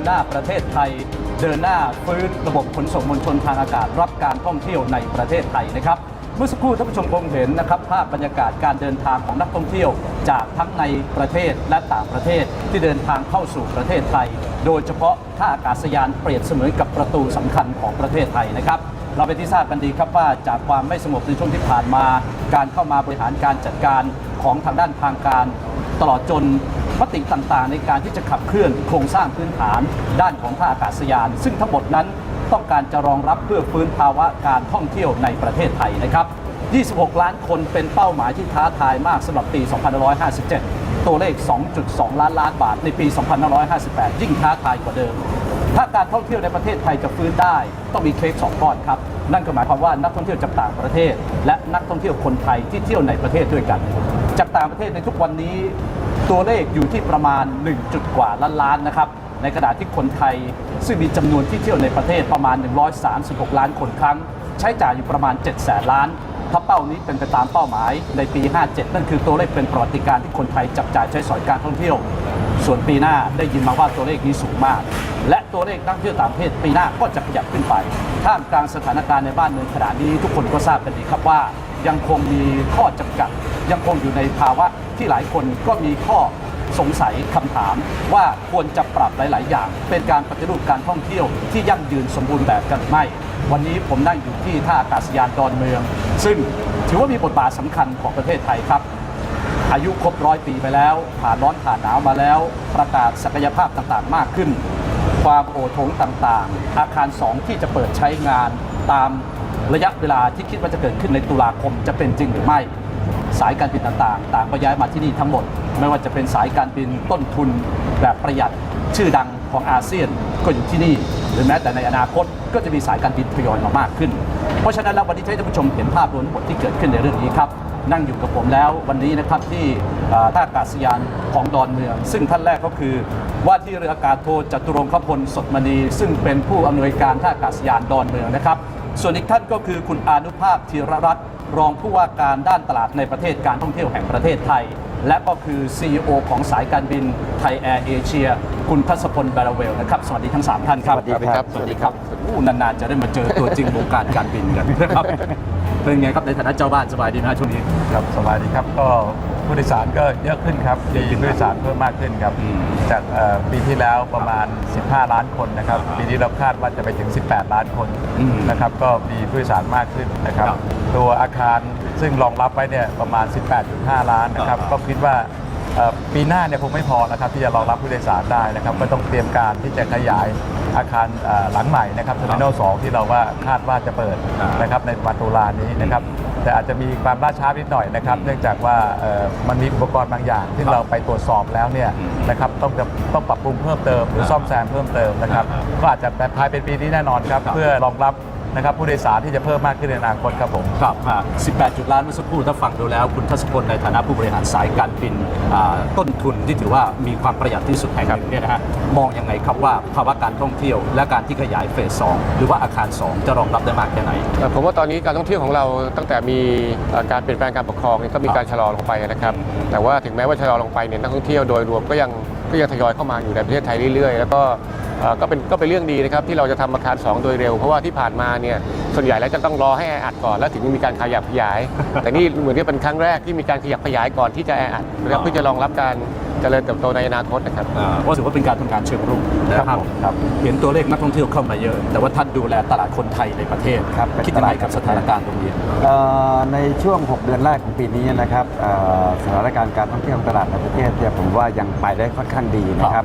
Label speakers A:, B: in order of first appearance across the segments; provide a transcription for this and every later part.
A: นหน้าประเทศไทย เดินหน้าฟื้นระบบขนส่งมวลชนทางอากาศ รับการท่องเที่ยวในประเทศไทยนะครับเมื่อสักครู่ท่านผู้ชมคงเห็นนะครับภาพบรรยากาศการเดินทางของนักท่องเที่ยว จากทั้งในประเทศและต่างประเทศที่เดินทางเข้าสู่ประเทศไทย โดยเฉพาะท่าอากาศยานเปรียบเสมือนกับประตูสำคัญของประเทศไทยนะครับเราเป็นที่ทราบกันดีครับว่าจากความไม่สงบในช่วงที่ผ่านมา การเข้ามาบริหารการจัดการของทางด้านทางการ ตลอดจน มติต่างๆ ในการที่จะขับเคลื่อนโครงสร้างพื้นฐาน ด้านของท่าอากาศยาน ซึ่งทั้งหมดนั้นต้องการจะรองรับเพื่อฟื้นภาวะการท่องเที่ยวในประเทศไทยนะครับ 26 ล้านคนเป็นเป้าหมายที่ท้าทายมากสำหรับปี 2557 ตัวเลข 2.2 ล้านล้านบาทในปี 2558 ยิ่งท้าทายกว่าเดิม ถ้าการท่องเที่ยวในประเทศไทยจะฟื้นได้ ต้องมีเค้กสองก้อนครับ นั่นก็หมายความว่านักท่องเที่ยวจากต่างประเทศ และนักท่องเที่ยวคนไทยที่เที่ยวในประเทศด้วยกัน จากต่างประเทศในทุกวันนี้ ตัวเลขอยู่ที่ประมาณ 1 จุดกว่าล้านล้านนะครับ ในขณะที่คนไทย ซึ่งมีจำนวนที่เที่ยวในประเทศประมาณ 136 ล้านคนครั้ง ใช้จ่ายอยู่ประมาณ7แสนล้านถ้าเป้านี้เป็นไปตามเป้าหมายในปี 57 นั่นคือตัวเลขเป็นประวัติการที่คนไทยจับจ่ายใช้สอยการท่องเที่ยว ส่วนปีหน้าได้ยินมาว่าตัวเลขนี้สูงมาก และตัวเลขนักท่องเที่ยวต่างประเทศปีหน้าก็จะขยับขึ้นไป ท่ามกลางสถานการณ์ในบ้านเมืองขณะนี้ทุกคนก็ทราบกันดีครับว่า ยังคงมีข้อจำกัด ยังคงอยู่ในภาวะที่หลายคนก็มีข้อสงสัยคำถามว่าควรจะปรับหลาย ๆ อย่าง เป็นการปฏิรูปการท่องเที่ยวที่ยั่งยืนสมบูรณ์แบบกันหรือไม่ วันนี้ผมนั่งอยู่ที่ท่าอากาศยานดอนเมือง ซึ่งถือว่ามีบทบาทสำคัญของประเทศไทยครับ อายุครบร้อยปีไปแล้ว ผ่านร้อนผ่านหนาวมาแล้ว ประกาศศักยภาพต่าง ๆ มากขึ้น ความโอโถงต่าง ๆ อาคาร 2 ที่จะเปิดใช้งานตามระยะเวลาที่คิดว่าจะเกิดขึ้นในตุลาคมจะเป็นจริงหรือไม่ สายการบินต่างๆ ต่างก็ย้ายมาที่นี่ทั้งหมด ไม่ว่าจะเป็นสายการบินต้นทุนแบบประหยัดชื่อดังของอาเซียนก็อยู่ที่นี่ หรือแม้แต่ในอนาคตก็จะมีสายการบินทยอยมามากขึ้น เพราะฉะนั้นแล้ววันนี้ท่านผู้ชมเห็นภาพรวมทั้งหมดที่เกิดขึ้นในเรื่องนี้ครับนั่งอยู่กับผมแล้ววันนี้นะครับที่ท่าอากาศยานของดอนเมือง ซึ่งท่านแรกก็คือ ว่าที่เรืออากาศโทจตุรงคพลสดมณี ซึ่งเป็นผู้อำนวยการท่าอากาศยานดอนเมืองนะครับ ส่วนอีกท่านก็คือคุณอนุภาพธีรรัตน์ รองผู้ว่าการด้านตลาดในประเทศการท่องเที่ยวแห่งประเทศไทย และก็คือ CEO ของสายการบินไทยแอร์เอเชียคุณทัศพลบาราเวลนะครับ สวัสดีทั้งสามท่านครับ
B: สวัสดีครับ
A: สวัสดีครับอู้นานๆ จะได้มาเจอตัวจริงวงการการบินกันนะครับ เป็นไงครับในฐานะเจ้าบ้านสบายดีไหมฮะช่วงนี้
B: ครับสบายดีครับก็ ผู้โดยสารก็เยอะขึ้นครับมีผู้โดยสารเพิ่มมากขึ้นครับ
A: อืม
B: จากเอ่อปีที่แล้วประมาณ 15 ล้านคนนะครับ ปีนี้เราคาดว่าจะไปถึง 18 ล้านคน
A: อืม
B: นะครับ ก็มีผู้โดยสารมากขึ้นนะครับ
A: ครับ
B: ตัวอาคารซึ่งรองรับไว้เนี่ยประมาณ 18.5 ล้านนะครับ
A: อ่า
B: ก็คิดว่าเอ่อปีหน้าเนี่ยคงไม่พอนะครับที่จะรองรับผู้โดยสารได้นะครับ ก็ต้องเตรียมการที่จะขยายอาคารเอ่อหลังใหม่นะครับเทอร์มินอล2ที่เราว่าคาดว่าจะเปิด
A: อ่าน
B: นะครับในวันตุลานี้นะครับ แต่อาจจะมีความล่าช้านิดหน่อยนะครับ เนื่องจากว่าเอ่อมันมีอุปกรณ์บางอย่าง ที่
A: ครับ
B: เราไปตรวจสอบแล้วเนี่ย
A: อืม
B: นะครับต้องจะต้องปรับปรุงเพิ่มเติมหรือซ่อมแซมเพิ่มเติมนะครับ
A: อ่า
B: ก็อาจจะภายเป็นปีนี้แน่นอนครับ
A: ครับ
B: เพื่อรองรับ นะครับผู้โดยสารที่จะเพิ่มมากขึ้นในอนาคตครับผม
A: ครับฮะ18 จุดล้านเมื่อสักครู่ถ้าฟังดูแล้ว คุณทัศพลในฐานะผู้บริหารสายการบินอ่าต้นทุนที่ถือว่ามีความประหยัดที่สุดแห่งหนึ่งเนี่ยนะฮะมองยังไงครับว่าภาวะการท่องเที่ยว และการที่ขยายเฟส 2 หรือว่าอาคาร 2 จะรองรับได้มากแค่ไหน
C: เอ่อผมว่าตอนนี้การท่องเที่ยวของเราตั้งแต่มีเอ่อการเปลี่ยนแปลงการปกครองเนี่ยก็มีการชะลอลงไปนะครับ แต่ว่าถึงแม้ว่าชะลอลงไปเนี่ยนักท่องเที่ยวโดยรวมก็ยังก็ยังทยอยเข้ามาอยู่ในประเทศไทยเรื่อยๆ แล้วก็เอ่อ ก็เป็นก็เป็นเรื่องดีนะครับที่เราจะทำอาคาร 2 โดยเร็ว เพราะว่าที่ผ่านมาเนี่ยส่วนใหญ่แล้วจะต้องรอให้แออัดก่อนแล้วถึงมีการขยับขยาย แต่นี่เหมือนกับเป็นครั้งแรกที่มีการขยับขยายก่อนที่จะแออัดนะครับเพื่อจะรองรับการเจริญเติบโตในอนาคตนะครับ
A: อ่าเพราะถือว่าเป็นการทำงานเชิงรุกนะค
B: ครั
A: รับบ
B: ผมครับ
A: เห็นตัวเลขนักท่องเที่ยวเข้ามาเยอะ แต่ว่าท่านดูแลตลาดคนไทยในประเทศ
D: ครับเป็น
A: คิดยังไง
D: ตลาด
A: กับสถานการณ์ตรงนี้
D: เอ่อในช่วง 6 เดือนแรกของปีนี้นะครับเอ่อสถานการณ์การท่องเที่ยวของตลาดในประเทศเนี่ยผมว่ายังไปได้ค่อนข้างดีนะครับ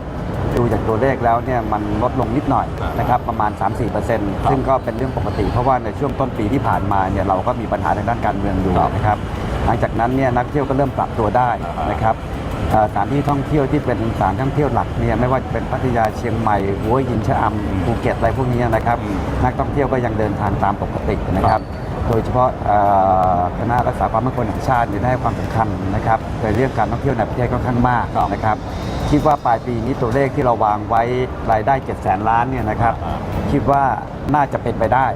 D: ดูจากตัวเลขแล้วเนี่ยมันลดลงนิดหน่อยนะครับประมาณ 3-4%ซึ่งก็เป็นเรื่องปกติ เพราะว่าในช่วงต้นปีที่ผ่านมาเนี่ยเราก็มีปัญหาทางด้านการเมืองอยู่นะครับหลังจากนั้นเนี่ยนักเที่ยวก็เริ่มปรับตัวได้นะครับเอ่อสถานที่ท่องเที่ยวที่เป็นสถานท่องเที่ยวหลักเนี่ยไม่ว่าจะเป็นพัทยาเชียงใหม่หัวหินชะอำภูเก็ตอะไรพวกนี้นะครับ นักท่องเที่ยวก็ยังเดินทางตามปกตินะครับ โดยเฉพาะคณะรักษาความมั่นคงแห่งชาติได้ให้ความสำคัญนะครับในเรื่องการท่องเที่ยวในประเทศค่อนข้างมากนะครับ คิดว่าปลายปีนี้ตัวเลขที่เราวางไว้รายได้7แสนล้านเนี่ยนะครับ คิดว่าน่าจะเป็นไปได้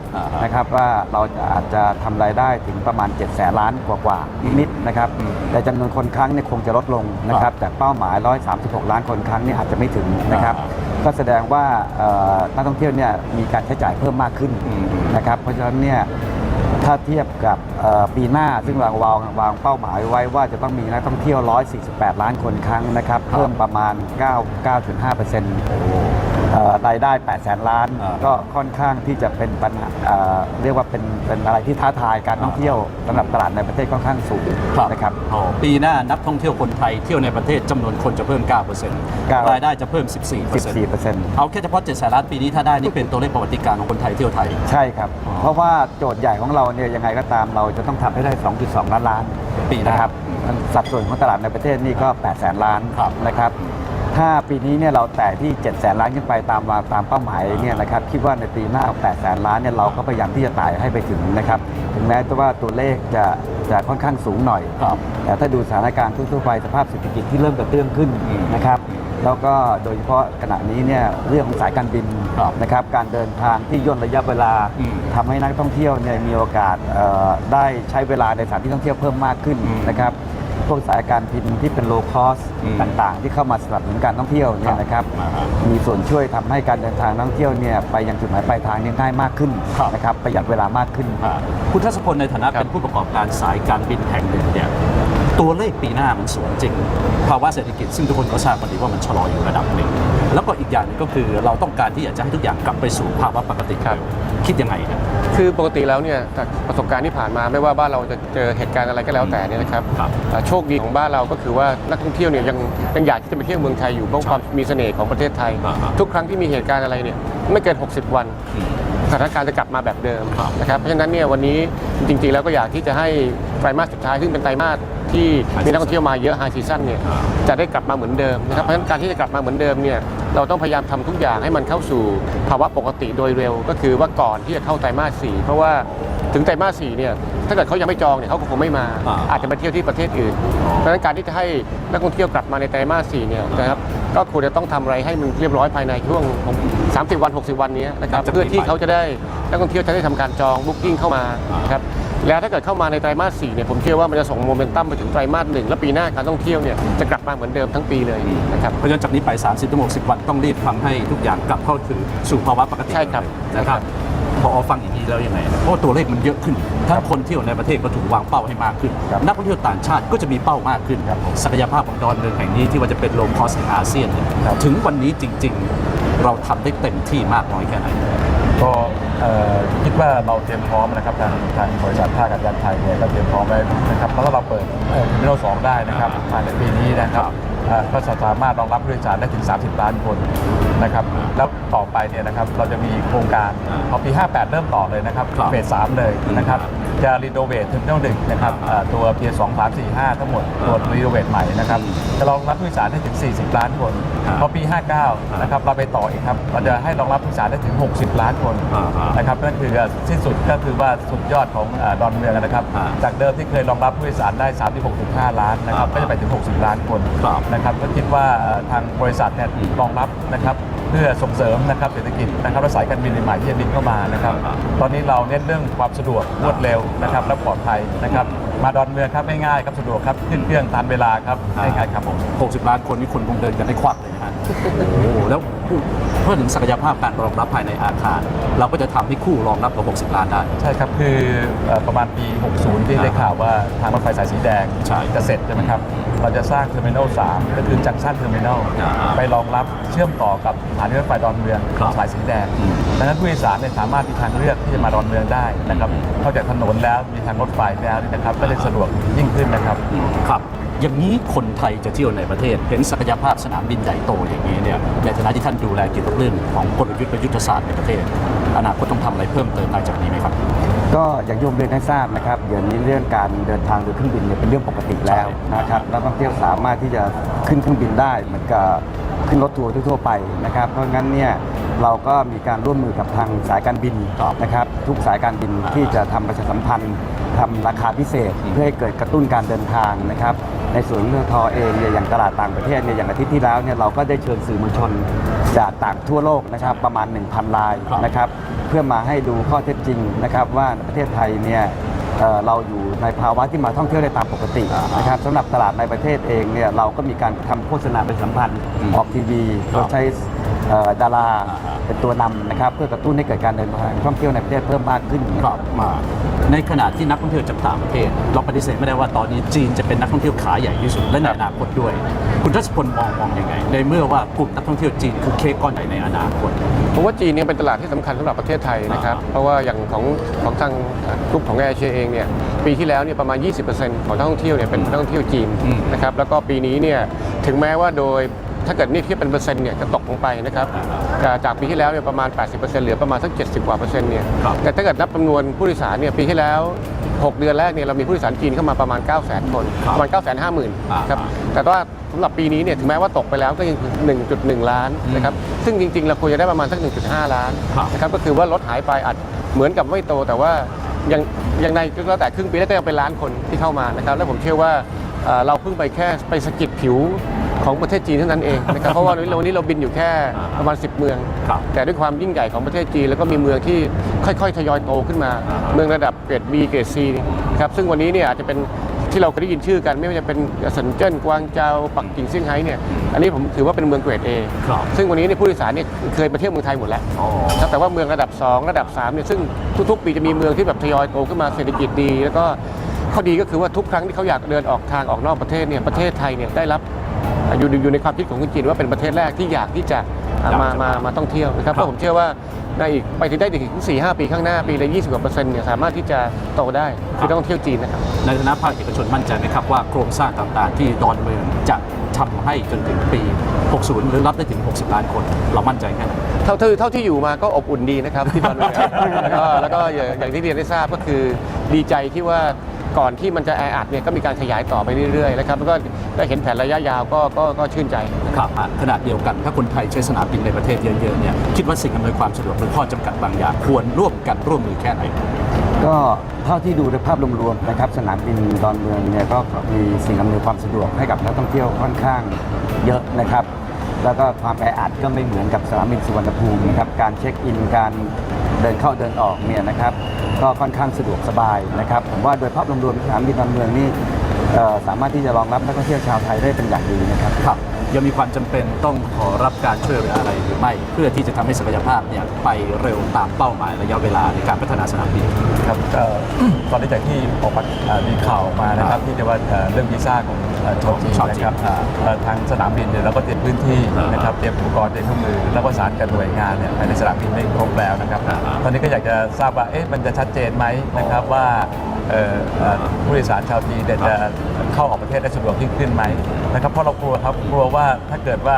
D: นะครับว่าเราอาจจะทำรายได้ถึงประมาณ7แสนล้านกว่าๆนิดๆนะครับแต่จำนวนคนครั้งเนี่ยคงจะลดลงนะครับจากเป้าหมาย 136 ล้านคนครั้งเนี่ยอาจจะไม่ถึงนะครับก็แสดงว่านักท่องเที่ยวเนี่ยมีการใช้จ่ายเพิ่มมากขึ้นนะครับเพราะฉะนั้นเนี่ย ถ้าเทียบกับปีหน้าซึ่งเราวางวางเป้าหมายไว้ว่าจะต้องมีนักท่องเที่ยว 148 ล้านคนครั้งนะครับ เพิ่มประมาณ 9 9.5%เอ่อ รายได้8แสนล้าน
A: อ่า
D: ก็ค่อนข้างที่จะเป็นปัญหาเอ่อเรียกว่าเป็นเป็นอะไรที่ท้าทายการท่องเที่ยวสำหรับตลาดในประเทศค่อนข้างสูงนะครับ
A: อ๋อปีหน้านักท่องเที่ยวคนไทยเที่ยวในประเทศจำนวนคนจะเพิ่ม9%รายได้จะเพิ่ม 14%
D: 14%
A: เอาแค่เฉพาะ7แสนล้านปีนี้ถ้าได้นี่เป็นตัวเลขประวัติการของคนไทยเที่ยวไทย
D: ใช่ครับ เพราะว่าโจทย์ใหญ่ของเราเนี่ยยังไงก็ตามเราจะต้องทำให้ได้ 2.2 ล้านล้าน
A: ปีหน้า
D: นะครับสัดส่วนของตลาดในประเทศนี่ก็ 8 แสนล้าน
A: ครับ
D: นะครับ ถ้าปีนี้เนี่ยเราแตะที่ 7 แสนล้านขึ้นไปตามวางตามเป้าหมายเนี่ยนะครับคิดว่าในปีหน้า8แสนล้านเนี่ยเราก็พยายามที่จะไต่ให้ไปถึงนะครับถึงแม้ว่าตัวเลขจะจะค่อนข้างสูงหน่อย
A: ครับ
D: แต่ถ้าดูสถานการณ์ทั่วๆไปสภาพเศรษฐกิจที่เริ่มกระเตื้องขึ้น
A: อืม
D: นะครับแล้วก็โดยเฉพาะขณะนี้เนี่ยเรื่องของสายการบิน
A: ครับ
D: นะครับการเดินทางที่ย่นระยะเวลา
A: อืม
D: ทำให้นักท่องเที่ยวเนี่ยมีโอกาสเอ่อได้ใช้เวลาในสถานที่ท่องเที่ยวเพิ่มมากขึ้น
A: อืม
D: นะครับ พวกสายการบินที่เป็นโลคอส
A: อืม
D: ต่างๆ ที่เข้ามาสนับสนุนการท่องเที่ยวเนี่ยนะครับ
A: อ่าฮะ
D: มีส่วนช่วยทำให้การเดินทางท่องเที่ยวเนี่ยไปยังจุดหมายปลายทางเนี่ยง่ายมากขึ้น
A: ครับ
D: นะครับประหยัดเวลามากขึ้น
A: อ่าคุณทัศพลในฐานะเป็นผู้ประกอบการสายการบินแห่งหนึ่งเนี่ย ตัวเลขปีหน้ามันสูงจริง ภาวะเศรษฐกิจซึ่งทุกคนก็ทราบกันดีว่ามันชะลออยู่ระดับหนึ่งแล้วก็อีกอย่างหนึงก็คือเราต้องการที่อยากจะให้ทุกอย่างกลับไปสู่ภาวะปกติ
C: ครับ
A: เร็วคิดยังไงครับ
C: คือปกติแล้วเนี่ยจากประสบการณ์ที่ผ่านมาไม่ว่าบ้านเราจะเจอเหตุการณ์อะไรก็แล้วแต่เนี่ยนะครับ
A: ครับ
C: อ่าโชคดีของบ้านเราก็คือว่านักท่องเที่ยวเนี่ยยังยังอยากที่จะไปเที่ยวเมืองไทยอยู่เพราะความมีเสน่ห์ของประเทศไทย
A: อ่าฮะ
C: ทุกครั้งที่มีเหตุการณ์อะไรเนี่ยไม่เกิน 60 วัน
A: อืม
C: สถานการณ์จะกลับมาแบบเดิม
A: ครับ
C: นะครับเพราะฉะนั้นเนี่ยวันนี้จริงๆแล้วก็อยากที่จะให้ไตรมาสสุดท้ายซึ่งเป็นไตรมาส ที่มีนักท่องเที่ยวมาเยอะไฮซีซั่นเนี่ย
A: อ่า
C: จะได้กลับมาเหมือนเดิมนะครับเพราะฉะนั้นการที่จะกลับมาเหมือนเดิมเนี่ยเราต้องพยายามทำทุกอย่างให้มันเข้าสู่ภาวะปกติโดยเร็ว ก็คือว่าก่อนที่จะเข้าไตรมาสสี่เพราะว่าถึงไตรมาสสี่เนี่ยถ้าเกิดเขายังไม่จองเนี่ยเขาก็คงไม่มา
A: อ่า
C: อาจจะไปเที่ยวที่ประเทศอื่นเพราะฉะนั้นการที่จะให้นักท่องเที่ยวกลับมาในไตรมาสสี่เนี่ยนะครับ ก็ควรจะต้องทำอะไรให้มันเรียบร้อยภายในช่วง 30 วัน 60 วันนี้นะครับ
A: จาก
C: เพื่อที่
A: ปีใหม่
C: เขาจะได้นักท่องเที่ยวจะได้ทำการจองบุ๊กิ้งเข้ามานะครับแล้วถ้าเกิดเข้ามาในไตรมาส4เนี่ยผมเชื่อว่ามันจะส่งโมเมนตัมไปถึงไตรมาสหนึ่งและปีหน้าการท่องเที่ยวเนี่ยจะกลับมาเหมือนเดิมทั้งปีเลยนะครับ
A: เพราะฉะนั้นจากนี้ไป 30-60 วันต้องรีบทำให้ทุกอย่างกลับเข้าถึงสู่ภาวะปกติ
C: ใช่ครับ
A: นะครับ พอฟังอย่างนี้แล้วยังไงนะเพราะว่าตัวเลขมันเยอะขึ้น ทั้งคนเที่ยวในประเทศก็ถูกวางเป้าให้มากขึ้น
D: ครับ
A: นักท่องเที่ยวต่างชาติก็จะมีเป้ามากขึ้น
D: ครับผม
A: ศักยภาพของดอนเมืองแห่งนี้ที่ว่าจะเป็นโลคอสในอาเซียนเนี่ย
D: ครับ
A: ถึงวันนี้จริง ๆ เราทำได้เต็มที่มากน้อยแค่ไหน
B: ก็เอ่อคิดว่าเราเตรียมพร้อมนะครับทางทางบริษัทท่าอากาศยานไทยเนี่ยก็เตรียมพร้อมไว้นะครับแล้วก็เราเปิดเทอร์มินอลสองได้นะครับภายในปีนี้นะครับเอ่อ ก็จะสามารถรองรับผู้โดยสารได้ถึง 30 ล้านคนนะครับแล้วต่อไปเนี่ยนะครับเราจะมีโครงการ
A: อ่า
B: พอปี 58 เริ่มต่อเลยนะครับ
A: ครับ
B: เฟส3เลยนะครับ จะรีโนเวทเทอร์มินอลหนึ่งนะครับเอ่อตัวเพียร์สองสามสี่ห้าทั้งหมดตัวรีโนเวทใหม่นะครับจะรองรับผู้โดยสารได้ถึง 40 ล้านคน
A: ครับ
B: พอปี 59 นะครับเราไปต่ออีกครับเราจะให้รองรับผู้โดยสารได้ถึง 60 ล้านคน
A: อ่าฮะ
B: นะครับนั่นคือสิ้นสุดก็คือว่าสุดยอดของอ่าดอนเมืองนะครับ
A: อ่า
B: จากเดิมที่เคยรองรับผู้โดยสารได้ 36.5 ล้านนะครับ
A: อ่า
B: ก็จะไปถึง 60 ล้านคน
A: ครับ
B: นะครับก็คิดว่าเอ่อทางบริษัทเนี่ย
A: อืม
B: รองรับนะครับ เพื่อส่งเสริมนะครับเศรษฐกิจนะครับและสายการบินใหม่ๆที่จะบินเข้ามานะครับ
A: อ่า
B: ตอนนี้เราเน้นเรื่องความสะดวกรวดเร็วนะครับและปลอดภัยนะครับ มาดอนเมืองครับง่ายๆครับสะดวกครับขึ้นเครื่องทันเวลาครับง่ายๆครับผม
A: 60 ล้านคนนี่คนคงเดินกันได้ควักเลยนะฮะ โอ้โหแล้วเพื่อถึงศักยภาพการรองรับภายในอาคาร เราก็จะทำให้คู่รองรับกับ 60 ล้านได้
B: ใช่ครับ คือเอ่อประมาณปี 60 ที่ได้ข่าวว่าทางรถไฟสายสีแดง
A: ใช่
B: จะเสร็จใช่ไหมครับ เราจะสร้างเทอร์มินอล 3 ก็คือจังชั่นเทอร์มินอล
A: อ่า
B: ไปรองรับเชื่อมต่อกับสถานีรถไฟดอนเมือง
A: ครับ
B: สายสีแดง
A: อืม
B: ดังนั้นผู้โดยสารเนี่ยสามารถมีทางเลือกที่จะมาดอนเมืองได้นะครับนอกจากถนนแล้วมีทางรถไฟแล้วนี่นะครับก็เลยสะดวกยิ่งขึ้นนะครับ
A: อืมครับ อย่างนี้คนไทยจะเที่ยวในประเทศ เห็นศักยภาพสนามบินใหญ่โตอย่างนี้เนี่ยในฐานะที่ท่านดูแลเกี่ยวกับเรื่องของกลยุทธ์และยุทธศาสตร์ในประเทศ อนาคตต้องทำอะไรเพิ่มเติมหลังจากนี้ไหมครับ
D: ก็อย่างโยมเรียนให้ทราบนะครับเดี๋ยวนี้เรื่องการเดินทางโดยเครื่องบินเนี่ยเป็นเรื่องปกติแล้วนะครับนักท่องเที่ยวสามารถที่จะขึ้นเครื่องบินได้เหมือนกับขึ้นรถทัวร์ทั่วๆไปนะครับเพราะงั้นเนี่ยเราก็มีการร่วมมือกับทางสายการบิน
A: ครับ
D: นะครับ ทุกสายการบินที่จะทำประชาสัมพันธ์ทำราคาพิเศษเพื่อให้เกิดกระตุ้นการเดินทางนะครับ ในในส่วนของเรื่องทอเองเนี่ยอย่างตลาดต่างประเทศเนี่ยอย่างอาทิตย์ที่แล้วเนี่ยเราก็ได้เชิญสื่อมวลชนจากต่างทั่วโลกนะครับประมาณ 1,000ราย
A: ครับ
D: นะครับเพื่อมาให้ดูข้อเท็จจริงนะครับว่าประเทศไทยเนี่ยเอ่อเราอยู่ในภาวะที่มาท่องเที่ยวได้ตามปกตินะครับสำหรับตลาดในประเทศเองเนี่ยเราก็มีการทำโฆษณาประชาสัมพันธ์
A: อืม
D: ออกทีวี
A: ครับ
D: โดยใช้ เอ่อดารา
A: อ่าฮะ
D: เป็นตัวนำนะครับเพื่อกระตุ้นให้เกิดการเดินทางท่องเที่ยวในประเทศเพิ่มมากขึ้น
A: ครับมา ในขณะที่นักท่องเที่ยวจากต่างประเทศ เราปฏิเสธไม่ได้ว่าตอนนี้จีนจะเป็นนักท่องเที่ยวขาใหญ่ที่สุดและในอนาคตด้วย คุณทัศพลมองมองยังไง ในเมื่อว่ากลุ่มนักท่องเที่ยวจีนคือเค้กก้อนใหญ่ในอนาคต
C: ผมว่าจีนเนี่ยเป็นตลาดที่สำคัญสำหรับประเทศไทยนะครับ
A: อ่า
C: เพราะว่าอย่างของของทางกลุ่มของแอร์เชียเองเนี่ยปีที่แล้วเนี่ยประมาณ 20%ของนักท่องเที่ยวเนี่ยเป็นนักท่องเที่ยวจีน
A: อืม
C: นะครับแล้วก็ปีนี้เนี่ยถึงแม้ว่าโดย ถ้าเกิดนี่เทียบเป็นเปอร์เซ็นต์เนี่ยจะตกลงไปนะครับจากจากปีที่แล้วเนี่ยประมาณ 80%เหลือประมาณสัก 70 กว่าเปอร์เซ็นต์เนี่ย
A: ครับ
C: แต่ถ้าเกิดนับจำนวนผู้โดยสารเนี่ยปีที่แล้ว 6 เดือนแรกเนี่ยเรามีผู้โดยสารจีนเข้ามาประมาณ 9 0 0 0 0 0คน
A: ครับ
C: ประมาณ 9 5 0 0 0 0
A: อ่า
C: ครับแต่ว่าสำหรับปีนี้เนี่ยถึงแม้ว่าตกไปแล้วก็ยัง 1.1 ล้านนะครับซึ่งจริงๆเราควรจะได้ประมาณสัก 1.5 ล้าน
A: ครับ
C: นะครับก็คือว่าลดหายไปอาจเหมือนกับไม่โตแต่ว่ายังยังในก็แล้วแต่ครึ่งปีแรกก็ยังเป็นล้านคนที่เข้ามานะครับแล้วผมเชื่อว่าเอ่อเราเพิ่งไปแค่ไปสะกิดผิว ของประเทศจีนเท่านั้นเองนะครับ เพราะว่าวันนี้เราวันนี้เราบินอยู่แค่ประมาณ 10 เมือง
A: ครับ
C: แต่ด้วยความยิ่งใหญ่ของประเทศจีน แล้วก็มีเมืองที่ค่อยๆ ทยอยโตขึ้นมา เมืองระดับเกรด B เกรด C นะครับซึ่งวันนี้เนี่ยอาจจะเป็นที่เราเคยได้ยินชื่อกัน ไม่ว่าจะเป็นเซินเจิ้นกวางเจาปักกิ่งเซี่ยงไฮ้เนี่ยอันนี้ผมถือว่าเป็นเมืองเกรด A
A: ครับ
C: ซึ่งวันนี้เนี่ยผู้โดยสารเนี่ยเคยมาเที่ยวเมืองไทยหมดแล้ว
A: อ๋อ
C: ครับแต่ว่าเมืองระดับ 2 ระดับ3เนี่ยซึ่งทุกๆ ปีจะมีเมืองที่แบบทยอยโตขึ้นมาเศรษฐกิจดี แล้วก็ ข้อดีก็คือว่าทุกครั้งที่เขาอยากเดินออกทางออกนอกประเทศเนี่ยประเทศไทยเนี่ยได้รับอยู่อยู่ในความคิดของคุณจีนว่าเป็นประเทศแรกที่อยากที่จะอะมามามาท่องเที่ยวนะครับ
A: ครับ
C: เพราะผมเชื่อว่าในอีกไปถึงได้ถึง4 5 ปีข้างหน้าปีละ20กว่าเปอร์เซ็นต์เนี่ยสามารถที่จะโตได้คือนักท่องเที่ยวจีนนะครับ
A: ในฐานะภาคเอกชนมั่นใจไหมครับว่าโครงสร้างต่างๆ ที่ดอนเมืองจะทำให้จนถึงปี 60 หรือรับได้ถึง 60 ล้านคน เรามั่นใจแค่ไหน
C: เท่าเท่าเท่าที่อยู่มาก็อบอุ่นดีนะครับที่ตอนนี้แล้วก็แล้วก็อย่างอย่างที่เรียนได้ทราบก็คือดีใจที่ว่า ก่อนที่มันจะแออัดเนี่ยก็มีการขยายต่อไปเรื่อยๆนะครับแล้วก็ได้เห็นแผนระยะยาวก็ก็ก็ชื่นใจ
A: ครับอะขณะเดียวกันถ้าคนไทยใช้สนามบินในประเทศเยอะๆเนี่ยคิดว่าสิ่งอำนวยความสะดวกหรือข้อจำกัดบางอย่างควรร่วมกันร่วมมือแค่ไหน
D: ก็เท่าที่ดูในภาพรวมๆนะครับสนามบินดอนเมืองเนี่ยก็มีสิ่งอำนวยความสะดวกให้กับนักท่องเที่ยวค่อนข้างเยอะนะครับ แล้วก็ความแออัดก็ไม่เหมือนกับสนามบินสุวรรณภูมินะครับการเช็คอินการ เดินเข้าเดินออกเนี่ยนะครับก็ค่อนข้างสะดวกสบายนะครับผมว่าโดยภาพรวมๆสนามบินดอนเมืองนี่สามารถที่จะรองรับนักท่องเที่ยวชาวไทยได้เป็นอย่างดีนะครับ
A: ครับ ยังมีความจำเป็นต้องขอรับการช่วยเหลืออะไรหรือไม่ เพื่อที่จะทำให้ศักยภาพเนี่ยไปเร็วตามเป้าหมายระยะเวลาในการพัฒนาสนามบิน
B: ครับตอนนี้จากที่ออกมามีข่าวมานะครับที่เรียกว่าเรื่องวีซ่าของเอ่อชาวจีน
A: นะ
B: ครับทางสนามบินเนี่ยเราก็เตรียมพื้นที่
A: นะ
B: ครับเตรียมอุปกรณ์เตรียมเครื่องมือแล้วก็สานกับหน่วยงานเนี่ยภายในสนามบินได้ครบแล้วนะครับ ตอนนี้ก็อยากจะทราบว่าเอ๊ะมันจะชัดเจนไหมนะครับว่า ผู้โดยสารชาวจีนเนี่ยจะเข้าออกประเทศได้สะดวกยิ่งขึ้นไหมนะครับเพราะเรากลัวครับกลัวว่าถ้าเกิดว่า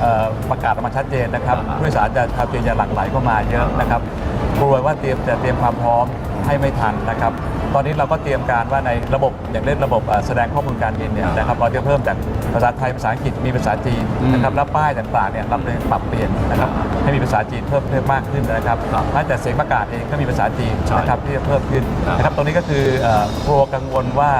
B: เอ่อประกาศออกมาชัดเจนนะครับ
A: อ่า
B: ผู้โดยสารจะชาวจีนจะหลั่งไหลเข้ามาเยอะนะครับกลัวว่าเตรียมจะเตรียมความพร้อมให้ไม่ทันนะครับ ตอนนี้เราก็เตรียมการว่าในระบบอย่างเล่นระบบเอ่อแสดงข้อมูลการบินเนี่ยนะครับเราจะเพิ่มจากภาษาไทยภาษาอังกฤษมีภาษาจีนนะครับแล้วป้ายต่างๆเนี่ยเราเลยปรับเปลี่ยนนะครับให้มีภาษาจีนเพิ่มเพิ่มมากขึ้นนะครับ
A: ครับ
B: แม้แต่เสียงประกาศเองก็มีภาษาจีน
A: ใช่
B: นะครับที่จะเพิ่มขึ้น
A: ครับ
B: นะครับตรงนี้ก็คือเอ่อกลัวกังวลว่า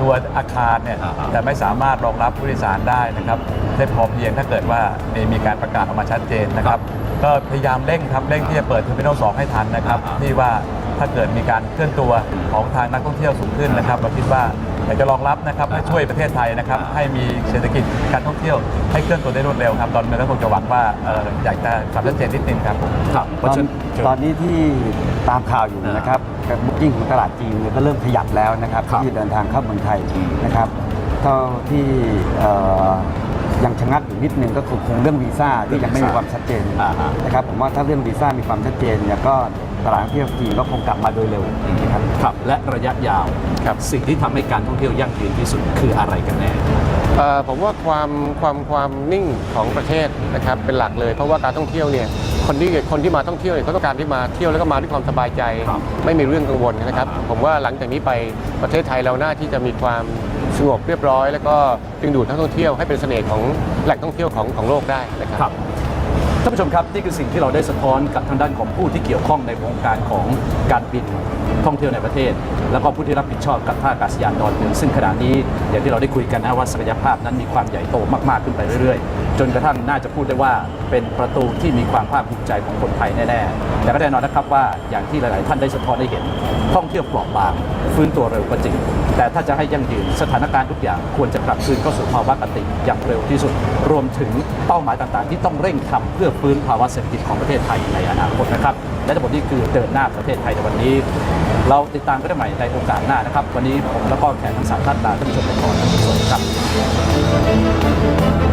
B: ตัวอาคารเนี่ย
A: อ่า
B: จะไม่สามารถรองรับผู้โดยสารได้นะครับได้พอเพียงถ้าเกิดว่ามีมีการประกาศออกมาชัดเจนนะครับ ก็พยายามเร่งครับเร่งที่จะเปิดเทอร์มินอล2ให้ทันนะครับ
A: อ่า
B: ที่ว่า ถ้าเกิดมีการเคลื่อนตัวของทางนักท่องเที่ยวสูงขึ้นนะครับเราคิดว่าอยากจะรองรับนะครับให้ช่วยประเทศไทยนะครับให้มีเศรษฐกิจการท่องเที่ยวให้เคลื่อนตัวได้รวดเร็วครับตอนนี้ก็คงจะหวังว่าเอ่ออยากจะความชัดเจนนิดนึงครับ
A: ครับเพ
D: ต
A: ราะ
D: อน
A: ฉะนั้นเชิญ
D: ตอนนี้ที่ตามข่าวอยู่นะครับบุ๊กิ้งของตลาดจีนเนี่ยก็เริ่มขยับแล้วนะครับ
A: ครับ
D: ที่จะเดินทางเข้าเมืองไทย
A: อืม
D: นะครับเท่าที่เอ่อยังชะงักอยู่นิดนึงก็คือคงเรื่องวีซ่าที่ยังไม่มีความชัดเจน
A: อ่าฮะ
D: นะครับผมว่าถ้าเรื่องวีซ่ามีความชัดเจนเนี่ยก็ ตลาดท่องเที่ยวจีนก็คงกลับมาโดยเร็วนะครับ
A: ครับ และระยะยาว
C: ครับ
A: สิ่งที่ทำให้การท่องเที่ยวยั่งยืนที่สุดคืออะไรกันแน่
C: เอ่อผมว่าความความความนิ่งของประเทศนะครับเป็นหลักเลย เพราะว่าการท่องเที่ยวเนี่ยคนที่คนที่มาท่องเที่ยวเนี่ยเขาต้องการที่มาเที่ยวแล้วก็มาด้วยความสบายใจ
A: ครับ
C: ไม่มีเรื่องกังวลนะครับผมว่าหลังจากนี้ไปประเทศไทยเราน่าที่จะมีความสงบเรียบร้อย แล้วก็ดึงดูดนักท่องเที่ยวให้เป็นเสน่ห์ของแหล่งท่องเที่ยวของของโลกได้นะครับ
A: ครับ ท่านผู้ชมครับนี่คือสิ่งที่เราได้สะท้อนกับทางด้านของผู้ที่เกี่ยวข้องในวงการของการบินท่องเที่ยวในประเทศ แล้วก็ผู้ที่รับผิดชอบกับท่าอากาศยานดอนเมืองซึ่งขณะนี้อย่างที่เราได้คุยกันนะว่าศักยภาพนั้นมีความใหญ่โตมากๆขึ้นไปเรื่อยๆ จนกระทั่งน่าจะพูดได้ว่าเป็นประตูที่มีความภาคภูมิใจของคนไทยแน่ๆ แต่ก็แน่นอนนะครับว่าอย่างที่หลาย ๆ ท่านได้สะท้อนได้เห็น ท่องเที่ยวเปราะบางฟื้นตัวเร็วก็จริง แต่ถ้าจะให้ยั่งยืนสถานการณ์ทุกอย่างควรจะกลับคืนเข้าสู่ภาวะปกติอย่างเร็วที่สุด รวมถึงเป้าหมายต่าง ๆ ที่ต้องเร่งทำเพื่อฟื้นภาวะเศรษฐกิจของประเทศไทยในอนาคตนะครับ และทั้งหมดนี้คือเดินหน้าประเทศไทยในวันนี้ เราติดตามกันได้ใหม่ในโอกาสหน้านะครับ วันนี้ผมและก็แขกทั้งสามท่านลาท่านผู้ชมไปก่อนสวัสดีครับ